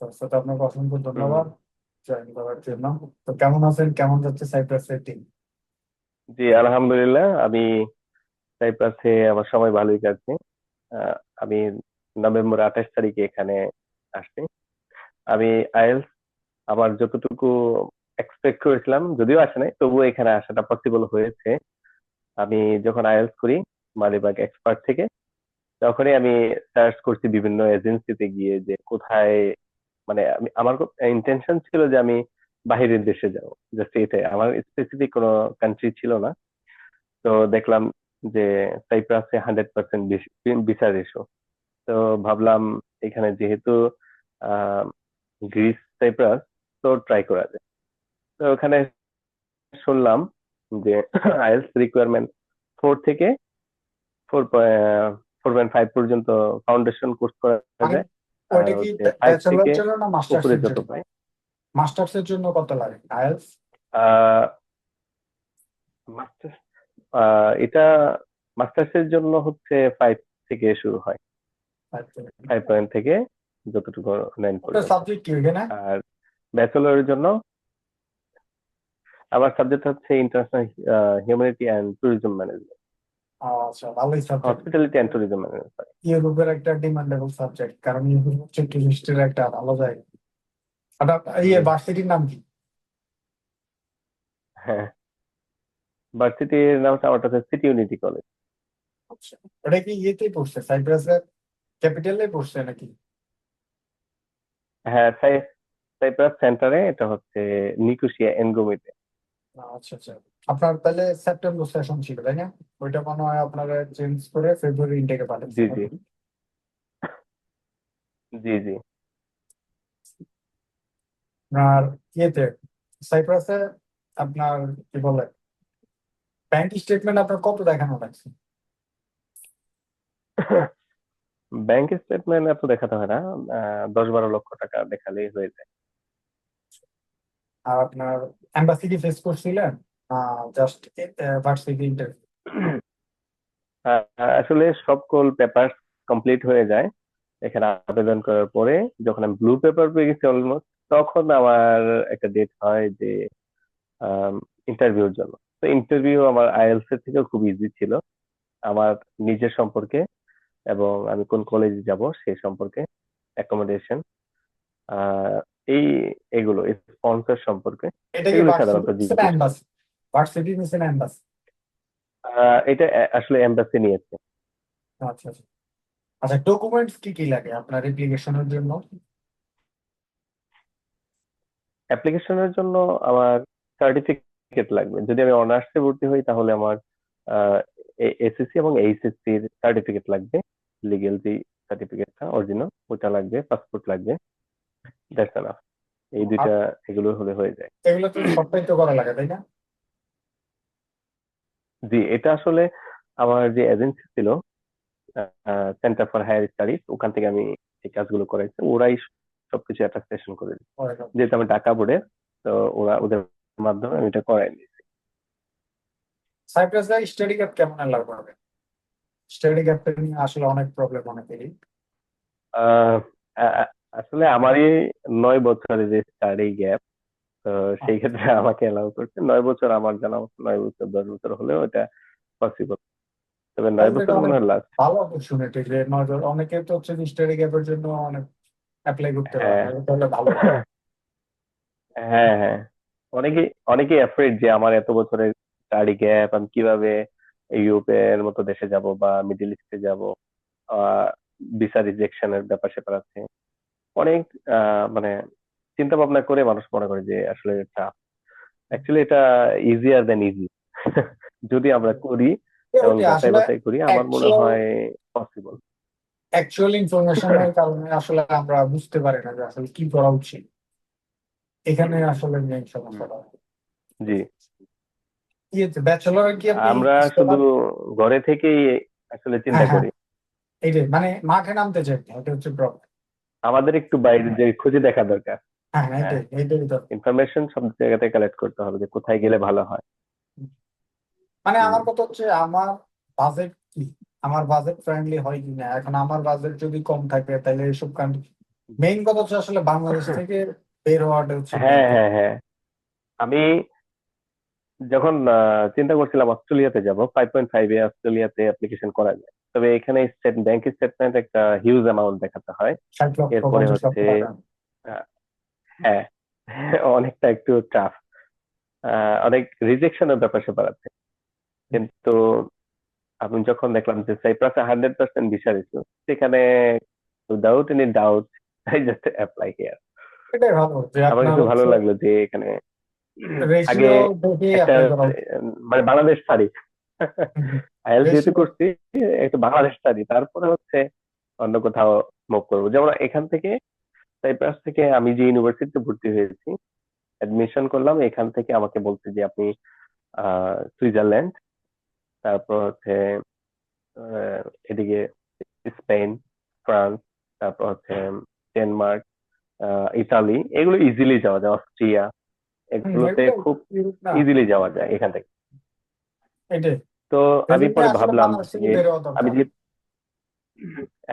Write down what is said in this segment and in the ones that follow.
সাথে আপনাকে অসংখ্য ধন্যবাদ। জয়েন করার জন্য তো কেমন আছেন? কেমন যাচ্ছে সাইপ্রাসের টিম জি আলহামদুলিল্লাহ। আমি সাইপ্রাসে আমার সময় ভালোই কাটছে। আমি নভেম্বর আঠাশ তারিখে এখানে আসছি। আমি আইএলস আমার যতটুকু এক্সপেক্ট করেছিলাম যদিও আসে নাই তবুও এখানে আসাটা পসিবল হয়েছে। আমি যখন আইএলস করি মালিবাগ এক্সপার্ট থেকে তখনই আমি সার্চ করছি বিভিন্ন এজেন্সিতে গিয়ে যে কোথায় মানে আমি আমার ইন্টেনশন ছিল যে আমি বাহিরের দেশে যাব। জাস্ট এটাই। আমার স্পেসিফিক কোনো কান্ট্রি ছিল না। তো দেখলাম যে সাইপ্রাসে হান্ড্রেড পার্সেন্ট ভিসা রেশো তো ভাবলাম এখানে যেহেতু গ্রিস সাইপ্রাস তো ট্রাই করা যায়। তো ওখানে শুনলাম যে আইএলস রিকোয়ারমেন্ট ফোর থেকে ফোর ফোর পয়েন্ট ফাইভ পর্যন্ত ফাউন্ডেশন কোর্স করা যায়। আর ওটা কি ব্যাচেলর জন্য না মাস্টার্স এর জন্য? মাস্টার্স এর জন্য কত লাগে? আইএলস মাস্টার্স এটা মাস্টার্সের জন্য হচ্ছে ফাইভ থেকে শুরু হয়। ফাইভ পয়েন্ট থেকে যতটুকু নাইন সাবজেক্ট কি ওখানে আর ব্যাচেলরের জন্য আমার সাবজেক্ট হচ্ছে international humanity and tourism management আচ্ছা ভালোই সাবজেক্ট হসপিটালিটি ট্যুরিজম ইউরোপের একটা ডিমান্ডেবল সাবজেক্ট কারণ ইউরোপ হচ্ছে টুরিস্টের একটা ভালো জায়গা। আপনার ইয়ে ভার্সিটির নাম কি? হ্যাঁ। ভার্সিটির নাম আমার হচ্ছে সিটি ইউনিটি কলেজ আচ্ছা ওটা কি ইয়েতেই পড়ছে সাইপ্রাসের ক্যাপিটালে পড়ছে নাকি? হ্যাঁ সাই- সাইপ্রাস সেন্টারে এটা হচ্ছে নিকোসিয়া এনগোমিতে। আচ্ছা আচ্ছা। আপনার তাহলে সেপ্টেম্বর সেশন ছিল তাই না? ওইটা মনে হয় আপনারা চেঞ্জ করে ফেব্রুয়ারি ইনটেকে জি, জি। জি জি। আপনার ইয়েতে সাইপ্রাসে আপনার কি বলে ব্যাংক স্টেটমেন্ট আপনার কত দেখানো লাগছে? ব্যাংক স্টেটমেন্ট এত দেখাতে হয় না। দশ বারো লক্ষ টাকা দেখালেই হয়ে যায়। আর আপনার এম্বাসি কি ফেস করছিলেন জাস্ট ভার্সিটি ইন্টারভিউ আসলে সকল পেপার কমপ্লিট হয়ে যায়। এখানে আবেদন করার পরে যখন আমি ব্লু পেপার পেয়ে গেছি অলমোস্ট তখন আমার একটা ডেট হয় যে ইন্টারভিউর জন্য। তো ইন্টারভিউ আমার আইএলস এর থেকেও খুব ইজি ছিল। আমার নিজের সম্পর্কে এবং আমি কোন কলেজে যাব সেই সম্পর্কে অ্যাকোমোডেশন এই এগুলো স্পন্সর সম্পর্কে। এটা কি সাধারণত ভার্সিটি এম্বাসি এটা আসলে এম্বাসি নিয়েছে। আচ্ছা আচ্ছা। আচ্ছা ডকুমেন্টস কি কি লাগে আপনার অ্যাপ্লিকেশনের জন্য? অ্যাপ্লিকেশনের জন্য আমার সার্টিফিকেট লাগবে। যদি আমি অনার্সে ভর্তি হই তাহলে আমার এসএসসি এবং এইচএসসি এর সার্টিফিকেট লাগবে। লিগেল যে সার্টিফিকেটটা অরিজিনাল ওটা লাগবে পাসপোর্ট লাগবে। দ্যাটস এনাফ এই দুইটা এগুলো হলে হয়ে যায়। এগুলো তো সবটাই তো করা লাগে তাই না? জি এটা আসলে আমার যে এজেন্সি ছিল সেন্টার ফর হায়ার স্টাডিজ ওখান থেকে আমি এই কাজগুলো করাইছি। ওরাই সবকিছু অ্যাটাস্টেশন করে দিচ্ছে যেহেতু আমি ঢাকা বোর্ডের তো ওরা ওদের মাধ্যমে আমি এটা করাই নিয়েছি সাইপ্রাসে স্টাডি গ্যাপ কেমন লাগবে হবে স্টাডি গ্যাপটা নিয়ে আসলে অনেক প্রবলেম অনেকেরই। আসলে আমারই নয় বছরের যে স্টাডি গ্যাপ তো সেই ক্ষেত্রে আমাকে এলাও করছে। নয় বছর আমার জানা নয় বছর দশ বছর হলেও এটা পসিবল তবে নয় বছর মনে হয় লাস্ট ভালো অপরচুনিটি যে নজর অনেকে তো হচ্ছে স্টাডি গ্যাপের জন্য অনেক অ্যাপ্লাই করতে পারে। হ্যাঁ। তাহলে ভালো। হ্যাঁ হ্যাঁ। অনেকে অনেকে অ্যাফ্রেড যে আমার এত বছরের স্টাডি গ্যাপ আমি কীভাবে ইউরোপের মতো দেশে যাব বা মিডল ইস্টে যাব? ভিসা রিজেকশনের ব্যাপার স্যাপার আছে। অনেক মানে চিন্তা ভাবনা করে মানুষ মনে করে যে আসলে টাফ অ্যাকচুয়ালি এটা ইজিয়ার দেন ইজি যদি আমরা করি এবং ওটা যাচাই আসলে বাছাই করি আমার মনে হয় পসিবল অ্যাকচুয়াল ইনফরমেশনের কারণে আসলে আমরা বুঝতে পারি না যে আসলে কি করা উচিত। এখানে আসলে মেইন সমস্যাটা। জি। ইয়েতে ব্যাচেলর কি আমরা শুধু ঘরে থেকেই আসলে চিন্তা হ্যাঁ, হ্যাঁ। করি। এই যে মানে মাঠে নামতে চাই এটা হচ্ছে প্রবলেম আমাদের একটু বাইরে যে খুঁজে দেখা দরকার। হ্যাঁ তো। ইনফরমেশন সব জায়গাতে কালেক্ট করতে হবে যে কোথায় গেলে ভালো হয়। মানে আমার কথা হচ্ছে আমার বাজেট কি? আমার বাজেট ফ্রেন্ডলি হয় কি না? এখন আমার বাজেট যদি কম থাকে তাহলে এইসব কান্ট্রি মেইন কথা হচ্ছে আসলে বাংলাদেশ থেকে বের হওয়াটা হচ্ছে হ্যাঁ হ্যাঁ হ্যাঁ। আমি যখন চিন্তা করছিলাম অস্ট্রেলিয়াতে যাব ফাইভ পয়েন্ট ফাইভে অস্ট্রেলিয়াতে অ্যাপ্লিকেশন করা যায়। তবে এখানে স্টেট ব্যাংক স্টেটমেন্ট একটা হিউজ অ্যামাউন্ট দেখাতে হয়। এরপরে হচ্ছে হ্যাঁ অনেকটা একটু টাফ অনেক রিজেকশনের ব্যাপার স্যাপার আছে। কিন্তু আমি যখন দেখলাম যে সাইপ্রাসে হান্ড্রেড পার্সেন্ট ভিসা রিসিভ সেখানে without any doubt I just apply here এটাই ভালো যে আমার কাছে ভালো লাগল যে এখানে আগে। মানে বাংলাদেশ শাড়ি আইএলটিএস করছি একটু বাংলাদেশ শাড়ি তারপরে হচ্ছে অন্য কোথাও মুভ করব। যেমন এখান থেকে সাইপ্রাস থেকে আমি যে ইউনিভার্সিটিতে ভর্তি হয়েছি অ্যাডমিশন করলাম এখান থেকে আমাকে বলছে যে আপনি সুইজারল্যান্ড তারপর হচ্ছে এদিকে স্পেন ফ্রান্স তারপর হচ্ছে ডেনমার্ক আহ, ইতালি এগুলো ইজিলি যাওয়া যায় অস্ট্রিয়া এগুলোতে খুব ইজিলি যাওয়া যায় এখান থেকে। এটাই। তো আমি পরে ভাবলাম যে। আমি যে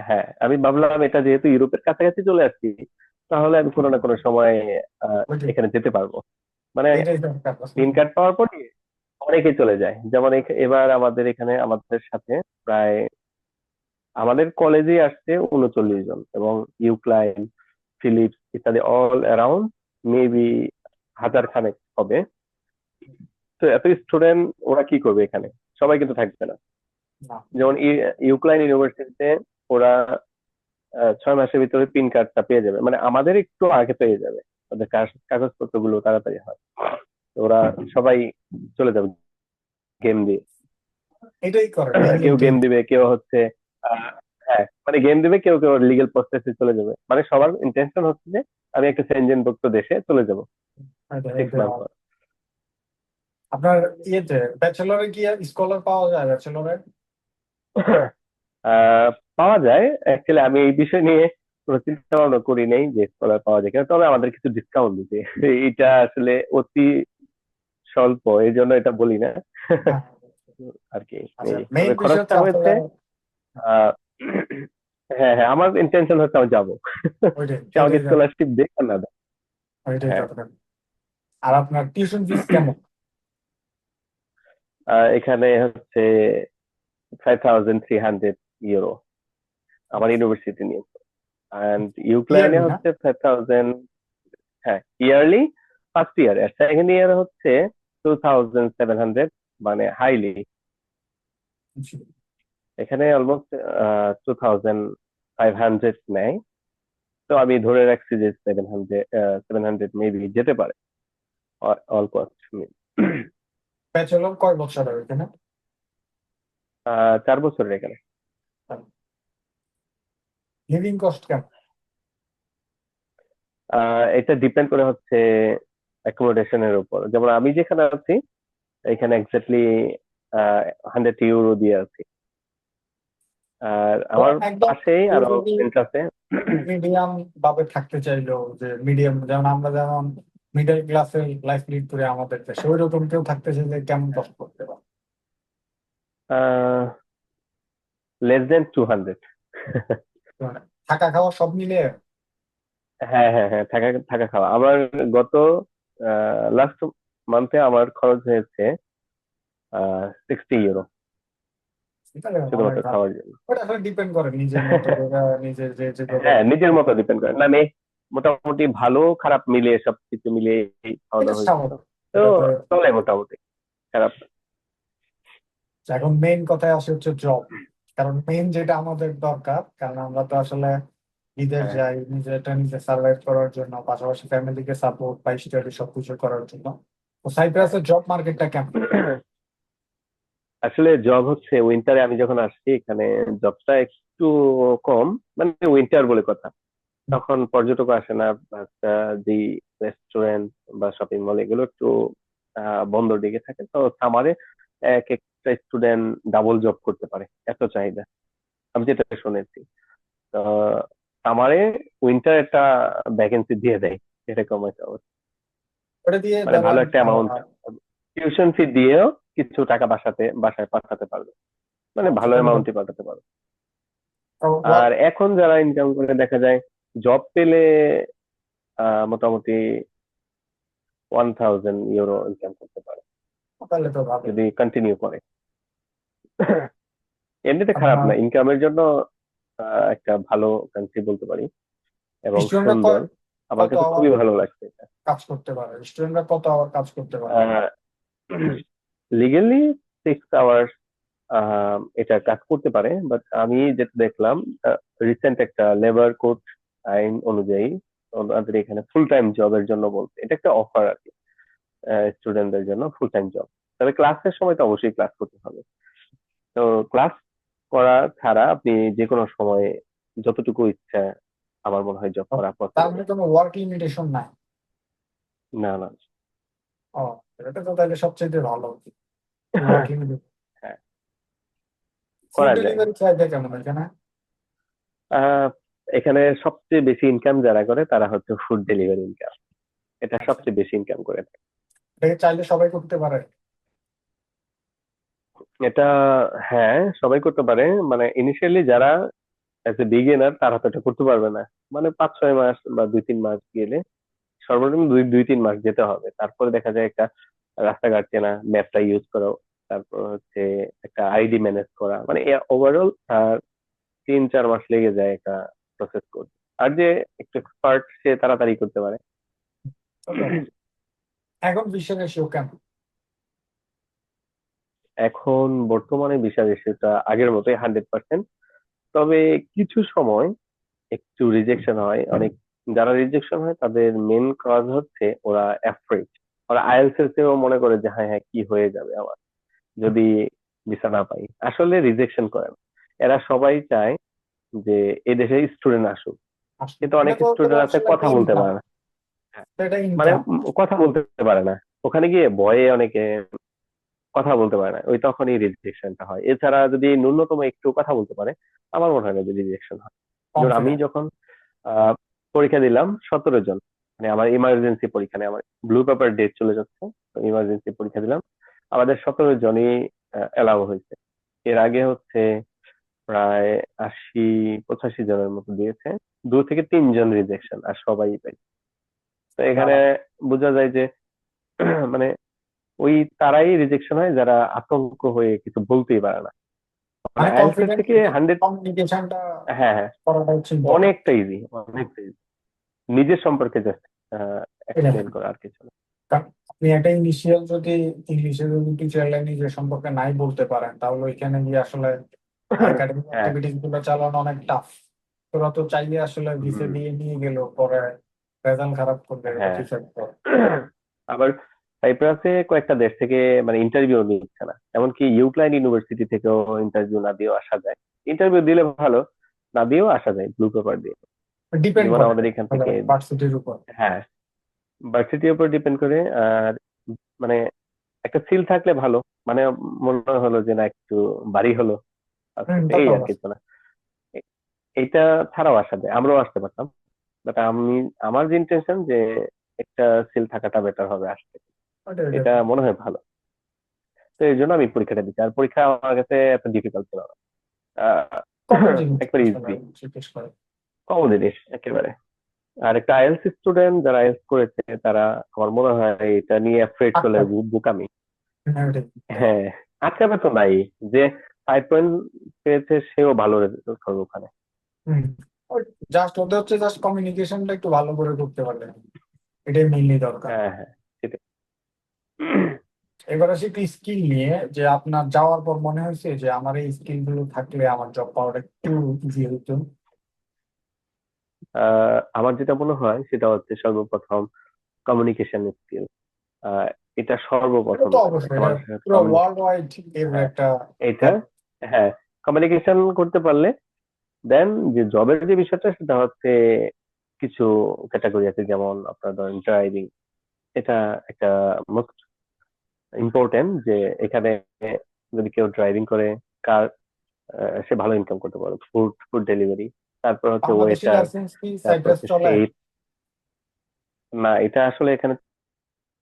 হ্যাঁ আমি ভাবলাম এটা যেহেতু ইউরোপের কাছাকাছি চলে আসছি তাহলে আমি কোনো না কোনো সময়। এখানে যেতে পারব। মানে পিন কার্ড পাওয়ার পরে অনেকেই চলে যায়। যেমন এবার আমাদের এখানে আমাদের সাথে প্রায় আমাদের কলেজে আসছে উনচল্লিশ জন এবং ইউক্লাইন ফিলিপস ইত্যাদি অল অ্যারাউন্ড মেবি হাজার খানেক হবে। তো এত স্টুডেন্ট ওরা কি করবে এখানে? সবাই কিন্তু থাকবে না। যেমন ই- ইউক্লাইন ইউনিভার্সিটিতে ওরা ছয় মাসের ভিতরে পিন কার্ডটা পেয়ে যাবে। মানে আমাদের একটু আগে পেয়ে যাবে। ওদের কাগজপত্রগুলো তাড়াতাড়ি হয়। ওরা সবাই চলে যাবে গেম দিয়ে। এটাই করে। কেউ গেম দিবে কেউ হচ্ছে হ্যাঁ মানে গেম দিবে কেউ কেউ লিগেল প্রসেসে চলে যাবে। মানে সবার ইন্টেনশন হচ্ছে যে আমি একটা সেনজেনভুক্ত দেশে চলে যাব। সিক্স মান্থ পর। আপনার ইয়েতে ব্যাচেলরে কি স্কলার পাওয়া যায় ব্যাচেলরে পাওয়া যায়। অ্যাকচুয়ালি আমি এই বিষয় নিয়ে কোনো চিন্তা ভাবনা করি নাই যে স্কলার পাওয়া যায় কিনা। তবে আমাদের কিছু ডিসকাউন্ট দিতে। এটা আসলে অতি স্বল্প এই জন্য এটা বলি না। আর কি। আচ্ছা খরচটা আহ, হ্যাঁ হ্যাঁ আমার ইন্টেনশন হচ্ছে আমি যাব। আমাকে স্কলারশিপ দেখ না। হ্যাঁ। আর আপনার টিউশন ফিস কেমন? এখানে হচ্ছে five thousand three hundred euro আমার ইউনিভার্সিটি নিয়ে। অ্যান্ড ইউক্লাইনে Yearly না? হচ্ছে ফাইভ থাউজেন্ড হ্যাঁ ইয়ারলি ফার্স্ট ইয়ার আর সেকেন্ড ইয়ার হচ্ছে টু থাউজেন্ড সেভেন হান্ড্রেড মানে হাইলি এখানে almost two thousand five hundred নেয়। তো আমি ধরে রাখছি যে seven hundred seven hundred maybe যেতে পারে। অল কস্ট ব্যাচেলর কয় বছর এখানে? চার বছরের এখানে। লিভিং কস্ট কেমন? আহ, এটা ডিপেন্ড করে হচ্ছে অ্যাকোমোডেশনের উপর। যেমন আমি যেখানে আছি এখানে এক্স্যাক্টলি হান্ড্রেড ইউরো দিয়ে আছি। আর আমার পাশেই আরও আছে। মিডিয়াম ভাবে থাকতে চাইলো যে মিডিয়াম যেমন আমরা যেমন মিডল ক্লাসের লাইফ লিড করে আমাদের দেশে। ওই রকম কেউ থাকতে চাইলে কেমন কষ্ট করতে পারে? লেস দেন টু হান্ড্রেড থাকা খাওয়া সব মিলে? হ্যাঁ হ্যাঁ হ্যাঁ থাকা থাকা খাওয়া। আমার গত লাস্ট মান্থে আমার খরচ হয়েছে সিক্সটি ইউরো শুধুমাত্র খাওয়ার জন্য। ওটা আসলে ডিপেন্ড করে নিজের মতো নিজের যে যে হ্যাঁ নিজের মতো ডিপেন্ড করে। না আমি মোটামুটি ভালো খারাপ মিলিয়ে সবকিছু খাওয়া দাওয়া তো চলে মোটামুটি খারাপ। এখন মেইন কথায় আসে হচ্ছে জব কারণ মেইন যেটা আমাদের দরকার কারণ আমরা তো আসলে বিদেশ হ্যাঁ। যাই নিজেরটা নিজে সার্ভাইভ করার জন্য পাশাপাশি ফ্যামিলিকে সাপোর্ট বা স্টাডি সবকিছু করার জন্য। তো সাইপ্রাসের জব মার্কেটটা কেমন? আসলে জব হচ্ছে উইন্টারে আমি যখন আসছি এখানে জবটা একটু কম মানে উইন্টার বলে কথা। তখন পর্যটক আসে না যে রেস্টুরেন্ট বা শপিং মল এগুলো একটু আহ, বন্ধ দিকে থাকে। তো সামারে এক একটা স্টুডেন্ট ডাবল জব করতে পারে এত চাহিদা। আমি যেটা শুনেছি। তো সামারে উইন্টার একটা ভ্যাকেন্সি দিয়ে দেয় এরকম একটা অবস্থা। দিয়ে মানে ভালো একটা অ্যামাউন্ট টিউশন ফি দিয়েও কিছু টাকা বাসাতে বাসায় পাঠাতে পারবে। মানে ভালো আচ্ছা, অ্যামাউন্টই পাঠাতে পারবে। আর এখন যারা ইনকাম করে দেখা যায় জব পেলে মোটামুটি ওয়ান থাউজেন্ড ইউরো ইনকাম করতে পারে। তাহলে তো ভালো। যদি কন্টিনিউ করে। এমনিতে খারাপ না। ইনকামের জন্য একটা ভালো কান্ট্রি বলতে পারি। এবং সুন্দর। আমার কাছে খুবই ভালো লাগছে এটা। কাজ করতে পারে? স্টুডেন্টরা কত আওয়ার কাজ করতে পারে? লিগেলি সিক্স আওয়ার্স এটা কাজ করতে পারে। বাট আমি যেটা দেখলাম রিসেন্ট একটা লেবার কোড আইন অনুযায়ী ওনাদের এখানে ফুল টাইম জবের জন্য বলছে এটা একটা অফার আর কি স্টুডেন্টদের জন্য ফুল টাইম জব তবে ক্লাসের সময় তো অবশ্যই ক্লাস করতে হবে। তো ক্লাস করা ছাড়া আপনি যে কোনো সময় যতটুকু ইচ্ছা আমার মনে হয় জব করা। মানে কোনো ওয়ার্ক লিমিটেশন নাই? না না। ও এটা তো তাহলে সবচেয়ে ভালো। হ্যাঁ। করা যায়। কেমন আহ, এখানে সবচেয়ে বেশি ইনকাম যারা করে তারা হচ্ছে ফুড ডেলিভারি ইনকাম এটা। সবচেয়ে বেশি ইনকাম করে। এটাকে চাইলে সবাই করতে পারে। এটা হ্যাঁ সবাই করতে পারে। মানে ইনিশিয়ালি যারা এজ এ বিগিনার তারা তো এটা করতে পারবে না। মানে পাঁচ ছয় মাস বা দুই তিন মাস গেলে সর্বনিম্ন দুই দুই তিন মাস যেতে হবে। তারপরে দেখা যায় একটা রাস্তাঘাট চেনা ম্যাপটা ইউজ করা তারপর হচ্ছে একটা আইডি ম্যানেজ করা। মানে ওভারঅল আর তিন চার মাস লেগে যায় একটা প্রসেস করতে আর যে একটু এক্সপার্ট সে তাড়াতাড়ি করতে পারে। এখন বিশ্বের রেশিও কেমন? এখন বর্তমানে ভিসা রেশিওটা আগের মতোই হান্ড্রেড পার্সেন্ট তবে কিছু সময় একটু রিজেকশন হয়। অনেক যারা রিজেকশন হয় তাদের মেন কাজ হচ্ছে ওরা অ্যাফ্রেড ওরা আইএলস এর চেয়েও মনে করে যে হ্যাঁ হ্যাঁ কি হয়ে যাবে আমার? যদি ভিসা না পাই। আসলে রিজেকশন করে না। এরা সবাই চায় যে এদেশে স্টুডেন্ট আসুক। কিন্তু অনেক স্টুডেন্ট আছে কথা বলতে পারে না। মানে কথা বলতে পারে না। ওখানে গিয়ে ভয়ে অনেকে কথা বলতে পারে না। ওই তখনই রিজেকশনটা হয়। এছাড়া যদি ন্যূনতম একটু কথা বলতে পারে আমার মনে হয় না যে রিজেকশন হয়। আমি যখন আহ, পরীক্ষা দিলাম সতেরো জন মানে আমার ইমার্জেন্সি পরীক্ষা নেই আমার ব্লু পেপার ডেট চলে যাচ্ছে ইমার্জেন্সি পরীক্ষা দিলাম। আমাদের সতেরো জনই এলাও হয়েছে। এর আগে হচ্ছে প্রায় আশি পঁচাশি জনের মতো দিয়েছে। দু থেকে তিনজন রিজেকশন আর সবাই পাই তো এখানে বোঝা যায় যে মানে ওই তারাই রিজেকশন হয় যারা আতঙ্ক হয়ে কিছু বলতেই পারে না। মানে থেকে হান্ড্রেড হ্যাঁ হ্যাঁ। অনেকটা ইজি অনেকটা ইজি নিজের সম্পর্কে জাস্ট এক্সপ্লেন করা আর কিছু না। আপনি একটা ইনিশিয়াল যদি ইংলিশে যদি টিচার লাইন নিজের সম্পর্কে নাই বলতে পারেন তাহলে ওইখানে গিয়ে আসলে একাডেমিক হ্যাঁ। অ্যাক্টিভিটিসগুলো চালানো অনেক টাফ তোরা তো চাইলে আসলে ভিসে দিয়ে নিয়ে গেল পরে রেজাল্ট খারাপ করবে হ্যাঁ। আবার সাইপ্রাসে কয়েকটা দেশ থেকে মানে ইন্টারভিউ নিচ্ছে না। এমনকি ইউক্লাইন ইউনিভার্সিটি থেকেও ইন্টারভিউ না দিয়েও আসা যায়। ইন্টারভিউ দিলে ভালো না দিয়েও আসা যায় ব্লু পেপার দিয়ে। ডিপেন্ড করে আমাদের এখান থেকে ভার্সিটির উপর। হ্যাঁ ভার্সিটির উপর ডিপেন্ড করে আর মানে একটা সিল থাকলে ভালো। মানে মনে হলো যে না একটু বাড়ি হলো। এই আর না এইটা ছাড়াও আসা যায় আমরাও আসতে পারতাম। বাট আমি আমার যে ইন্টেনশন যে একটা সিল থাকাটা বেটার হবে আসতে। এটা মনে হয় ভালো। তো এই জন্য আমি পরীক্ষাটা দিচ্ছি। আর পরীক্ষা আমার কাছে এত ডিফিকাল্ট ছিল না। একবারে ইজি জিজ্ঞেস কম জিনিস একেবারে। আর একটা আইএলস স্টুডেন্ট যারা আইএলস করেছে তারা আমার মনে হয় এটা নিয়ে অ্যাফ্রেড চলে আচ্ছা। বুকামি। হ্যাঁ। হ্যাঁ আটকাবে তো নাই। যে ফাইভ পয়েন্ট পেয়েছে সেও ভালো রেজাল্ট করবে ওখানে। হুম। জাস্ট ওদের হচ্ছে জাস্ট কমিউনিকেশনটা একটু ভালো করে করতে পারলে এটাই মেইনলি দরকার। হ্যাঁ হ্যাঁ সেটাই। এবার আসি একটু স্কিল নিয়ে যে আপনার যাওয়ার পর মনে হয়েছে যে আমার এই স্কিলগুলো থাকলে আমার জব পাওয়াটা একটু ইজি হতো? আহ, আমার যেটা মনে হয় সেটা হচ্ছে সর্বপ্রথম কমিউনিকেশন স্কিল এটা এটা সর্বপ্রথম অবশ্যই এটা ওয়ার্ল্ড ওয়াইড হ্যাঁ। একটা এটা হ্যাঁ কমিউনিকেশন করতে পারলে দেন যে জবের যে বিষয়টা সেটা হচ্ছে কিছু ক্যাটাগরি আছে যেমন আপনার ধরেন ড্রাইভিং এটা একটা মোস্ট ইম্পর্টেন্ট যে এখানে যদি কেউ ড্রাইভিং করে কার সে ভালো ইনকাম করতে পারে ফুড ফুড ডেলিভারি তারপর হচ্ছে ওয়েটার না এটা আসলে এখানে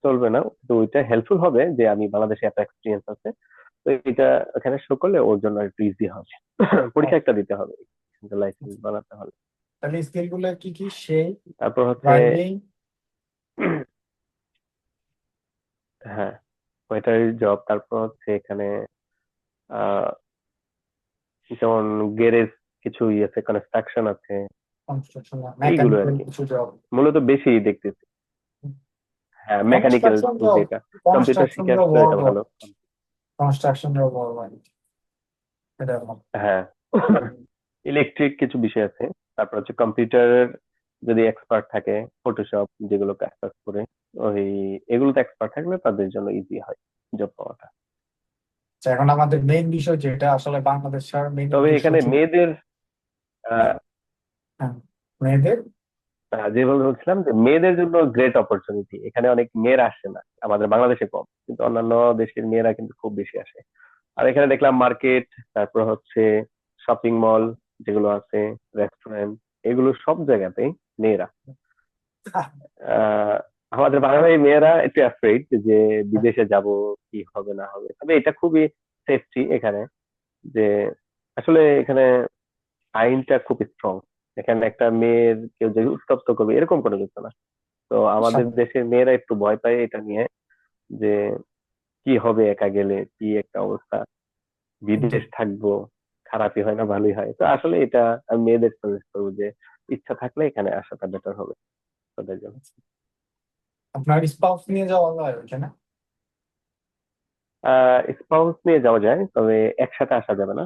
চলবে না তো ওইটা হেল্পফুল হবে যে আমি বাংলাদেশে এত এক্সপিরিয়েন্স আছে। তো এটা এখানে শো করলে ওর জন্য একটু ইজি হবে। পরীক্ষা একটা দিতে হবে। লাইসেন্স বানাতে হলে তাহলে স্কিলগুলো কি কি? সেই তারপর হচ্ছে হ্যাঁ ওয়েটারের জব তারপর হচ্ছে এখানে যেমন গ্যারেজ কিছু ইয়ে আছে কনস্ট্রাকশন আছে। এইগুলো আর কি। মূলত বেশি দেখতেছি। হ্যাঁ মেকানিক্যাল যেটা। কম্পিউটার শিখে আসলে এটা ভালো। কনস্ট্রাকশন এটা হ্যাঁ। ইলেকট্রিক কিছু বিষয় আছে। তারপর হচ্ছে কম্পিউটারের যদি এক্সপার্ট থাকে ফটোশপ যেগুলো কাজ টাজ করে ওই এগুলোতে এক্সপার্ট থাকলে তাদের জন্য ইজি হয় জব পাওয়াটা। আচ্ছা, এখন আমাদের মেইন বিষয় যেটা আসলে বাংলাদেশ মেইন তবে এখানে মেয়েদের আহ, মেয়েদের যেভাবে বলছিলাম যে মেয়েদের জন্য গ্রেট অপরচুনিটি এখানে অনেক মেয়েরা আসে না, আমাদের বাংলাদেশে কম, কিন্তু অন্যান্য দেশের মেয়েরা কিন্তু খুব বেশি আসে। আর এখানে দেখলাম মার্কেট তারপর হচ্ছে শপিং মল যেগুলো আছে রেস্টুরেন্ট এগুলো সব জায়গাতেই মেয়েরা আমাদের বাঙালি মেয়েরা একটু অ্যাফ্রেড যে বিদেশে যাব, কি হবে, না হবে। তবে এটা খুবই সেফটি এখানে, যে আসলে এখানে আইনটা খুব স্ট্রং এখানে একটা মেয়ের কেউ যদি উত্তপ্ত করবে এরকম কোনো কিছু না। তো আমাদের দেশের মেয়েরা একটু ভয় পায় এটা নিয়ে যে কি হবে একা গেলে কি একটা অবস্থা। বিদেশ থাকব খারাপই হয় না ভালোই হয়। তো আসলে এটা আমি মেয়েদের সাজেস্ট করব যে ইচ্ছা থাকলে এখানে আসাটা বেটার হবে তাদের জন্য। আপনার স্পাউস নিয়ে যাওয়া যায় ওইখানে স্পাউস নিয়ে যাওয়া যায় তবে একসাথে আসা যাবে না।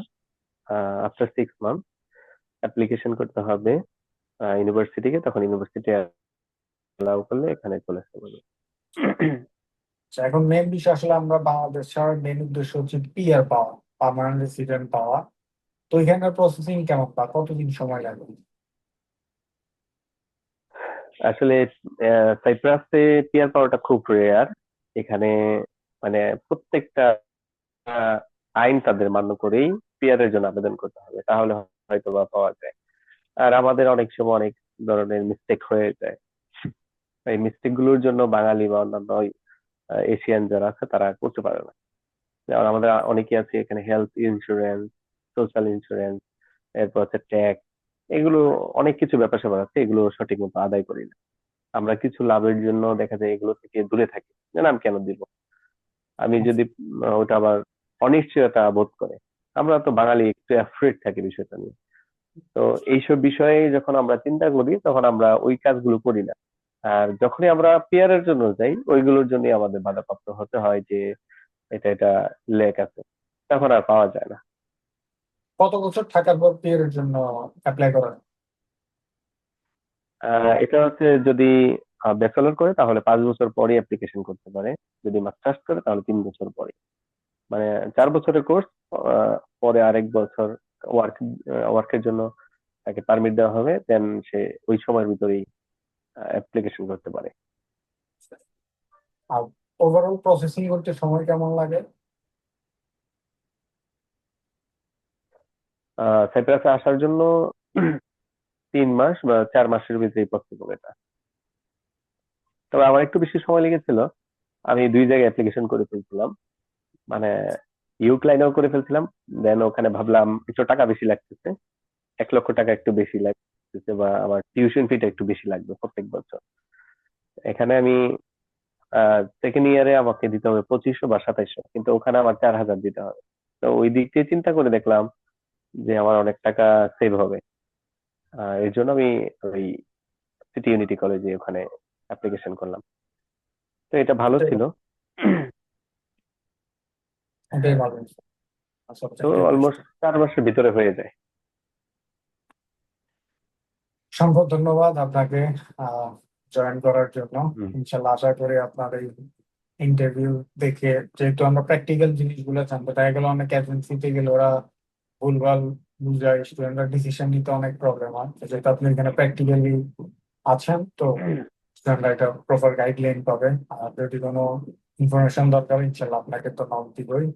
আফটার সিক্স মান্থ অ্যাপ্লিকেশন করতে হবে ইউনিভার্সিটিকে তখন ইউনিভার্সিটি অ্যালাউ করলে এখানে চলে আসতে পারবে। আচ্ছা, এখন মেইন বিষয় আসলে আমরা বাংলাদেশের মেইন উদ্দেশ্য হচ্ছে পিআর পাওয়া পার্মানেন্ট রেসিডেন্ট পাওয়া। তো এখানকার প্রসেসিং কেমন বা কতদিন সময় লাগবে আসলে সাইপ্রাসে পিয়ার পাওয়াটা খুব রেয়ার এখানে মানে প্রত্যেকটা আইন তাদের মান্য করেই পিয়ারের জন্য আবেদন করতে হবে। তাহলে হয়তো বা পাওয়া যায়। আর আমাদের অনেক সময় অনেক ধরনের মিস্টেক হয়ে যায়। এই মিস্টেকগুলোর জন্য বাঙালি বা অন্যান্য এশিয়ান যারা আছে, তারা করতে পারে না। যেমন আমাদের অনেকে আছে, এখানে হেলথ ইন্স্যুরেন্স সোশ্যাল ইন্স্যুরেন্স এরপর হচ্ছে ট্যাক্স এগুলো অনেক কিছু ব্যাপার স্যাপার আছে, এগুলো সঠিক মতো আদায় করি না। আমরা কিছু লাভের জন্য দেখা যায় এগুলো থেকে দূরে থাকি। না, আমি কেন দিব? আমি যদি ওটা আবার অনিশ্চয়তা বোধ করে আমরা তো বাঙালি একটু অ্যাফ্রেড থাকি বিষয়টা নিয়ে। তো এইসব বিষয়ে যখন আমরা চিন্তা করি তখন আমরা ওই কাজগুলো করি না। আর যখনই আমরা পেয়ারের জন্য যাই ওইগুলোর জন্য আমাদের বাধাপ্রাপ্ত হতে হয় যে এটা এটা লেক আছে। তখন আর পাওয়া যায় না। কত বছর থাকার পর পিআর এর জন্য অ্যাপ্লাই করা? এটা হচ্ছে যদি ব্যাচেলর করে তাহলে পাঁচ বছর পরে অ্যাপ্লিকেশন করতে পারে। যদি মাস্টার্স করে তাহলে তিন বছর পরে। মানে চার বছরের কোর্স পরে আরেক বছর ওয়ার্ক ওয়ার্কের জন্য তাকে পারমিট দেওয়া হবে দেন সে ওই সময়ের ভিতরেই অ্যাপ্লিকেশন করতে পারে। আর ওভারঅল প্রসেসিং করতে সময় কেমন লাগে? সাইপ্রাসে আসার জন্য তিন মাস বা চার মাসের ভিতরেই পসিবল এটা। তবে আমার একটু বেশি সময় লেগেছিল। আমি দুই জায়গায় অ্যাপ্লিকেশন করে ফেলছিলাম। মানে ইউক ইউক্লাইনেও করে ফেলছিলাম দেন ওখানে ভাবলাম একটু টাকা বেশি লাগতেছে। এক লক্ষ টাকা একটু বেশি লাগতেছে বা আমার টিউশন ফিটা একটু বেশি লাগবে প্রত্যেক বছর। এখানে আমি সেকেন্ড ইয়ারে আমাকে দিতে হবে পঁচিশশো বা সাতাইশশো কিন্তু ওখানে আমার চার হাজার দিতে হবে। তো ওই দিক দিয়ে চিন্তা করে দেখলাম যে আমার অনেক টাকা সেভ হবে। এর জন্য আমি ওই সিটি ইউনিটি কলেজে ওখানে অ্যাপ্লিকেশন করলাম। তো এটা ভালো ছিল। তো অলমোস্ট চার মাসের ভিতরে হয়ে যায়। অসংখ্য ধন্যবাদ আপনাকে জয়েন করার জন্য। ইনশাল্লাহ আশা করি আপনার এই ইন্টারভিউ দেখে যেহেতু আমরা প্র্যাকটিক্যাল জিনিসগুলো জানতে দেখা গেল অনেক এজেন্সিতে গেলে ওরা ভুলভাল বুঝায় স্টুডেন্টরা ডিসিশন নিতে অনেক প্রবলেম হয়। তো যেহেতু আপনি এখানে প্র্যাকটিক্যালি আছেন তো স্টুডেন্টরা একটা প্রপার গাইডলাইন পাবে। আর যদি কোনো ইনফরমেশন দরকার ইনশাল্লাহ আপনাকে তো নাম দিবই